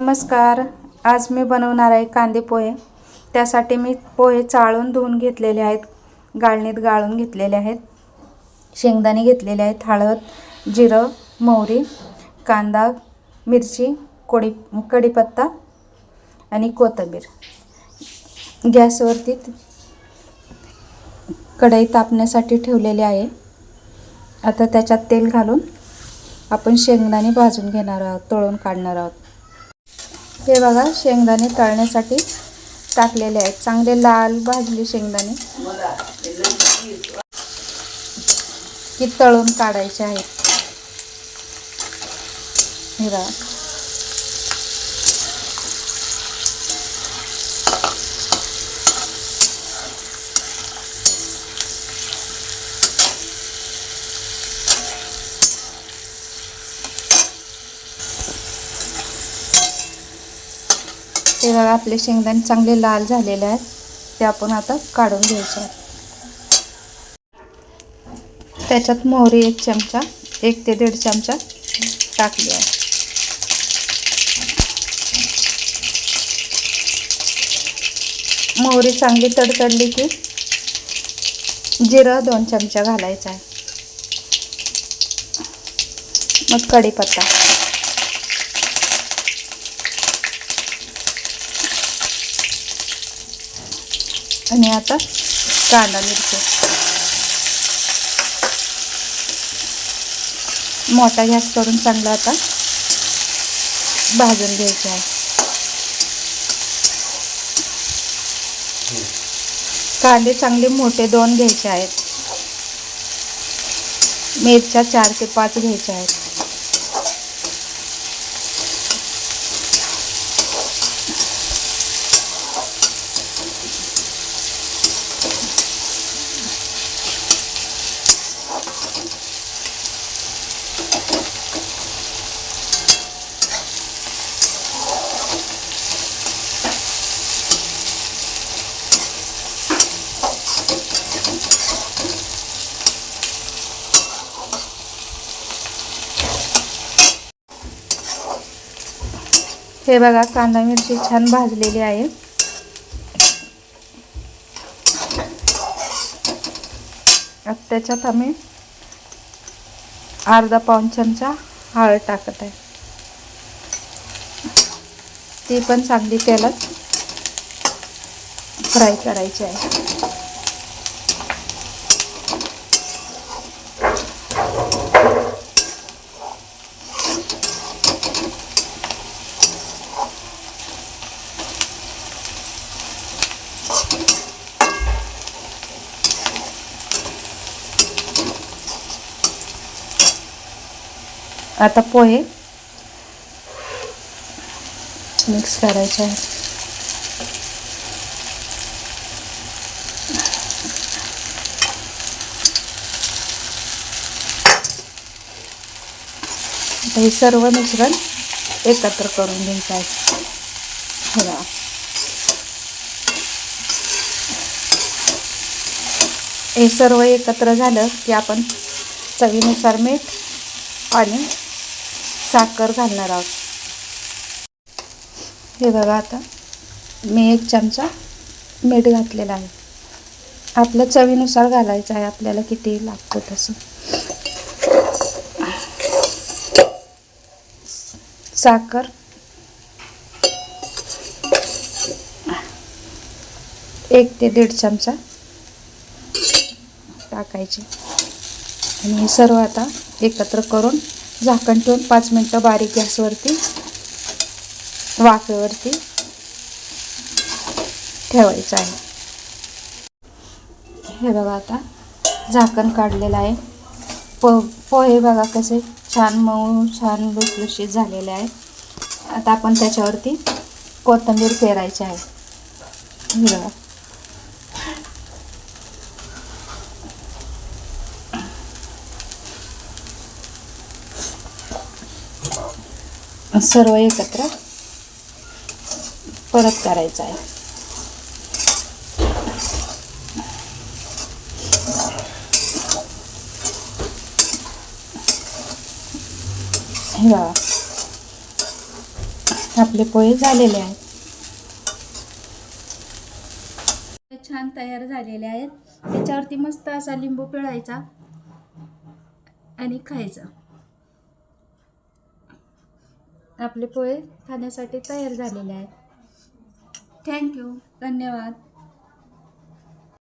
नमस्कार. आज मी बनवणार आहे कांदे पोहे. त्यासाठी मी पोहे चाळून धुवून घेतलेले आहेत. गाळणीत गाळून घेतलेले आहेत. शेंगदाणे घेतलेले आहेत. हळद जिरं मोहरी कांदा मिरची कोडी कढीपत्ता आणि कोथिंबीर. गॅसवरती कढई तापण्यासाठी ठेवलेली आहे. आता त्याच्यात तेल घालून आपण शेंगदाणे भाजून घेणार आहोत तळून काढणार आहोत. हे बघा शेंगदाणे तळण्यासाठी टाकलेले आहेत. चांगले लाल भाजले शेंगदाणे. की तळून काढायचे आहेत. हे बघा. हे बघा आपले शेंगदाणे चांगले लाल झालेले आहेत. ते आपण आता काढून घ्यायचे आहेत. त्याच्यात मोहरी एक चमचा एक ते दीड चमचा टाकली आहे. मोहरी चांगली तडतडली की जिरं दोन चमचा घालायचा आहे. मग कढीपत्ता. आणि आता कांदा मिरची. मोठा गॅस करून चांगला आता भाजून घ्यायचा आहे. कांदे चांगले मोठे दोन घ्यायचे आहेत. मिरच्या चार ते पाच घ्यायच्या आहेत. हे बघा कांदा मिरची छान भाजलेली आहे. त्याच्यात आम्ही अर्धा पाऊन चमचा हळद टाकत आहे. ती पण चांगली तेलात फ्राय करायची आहे. आता पोहे. मिक्स करायचे आहे आता हे सर्व मिश्रण एकत्र करून घ्यायचं आहे. बघा. हे सर्व एकत्र झालं की आपण चवीनुसार मीठ आणि साखर घालणार आहोत. हे बघा आता मी एक चमचा मीठ घातलेला आहे. आपल्या चवीनुसार घालायचं आहे. आपल्याला किती लागतं तसं. साखर. एक ते दीड चमचा टाकायचे. आणि हे सर्व आता एकत्र करून झाकण ठेवून पाच मिनटं बारीक गॅसवरती वाफेवरती ठेवायचं आहे. हे बघा आता झाकण काढलेलं आहे. पो पोहे बघा कसे छान मऊ छान लुसलुशीत झालेले आहेत आता आपण त्याच्यावरती कोथिंबीर पेरायची आहे. हे बघा. सर्व एकत्र परत करायचं आहे. हे बघा. आपले पोहे झालेले आहेत. ते छान तयार झालेले आहेत. त्याच्यावरती मस्त असा लिंबू पिळायचा आणि खायचा. आपले पोहे खाण्यासाठी तयार झालेले आहेत. थँक्यू धन्यवाद.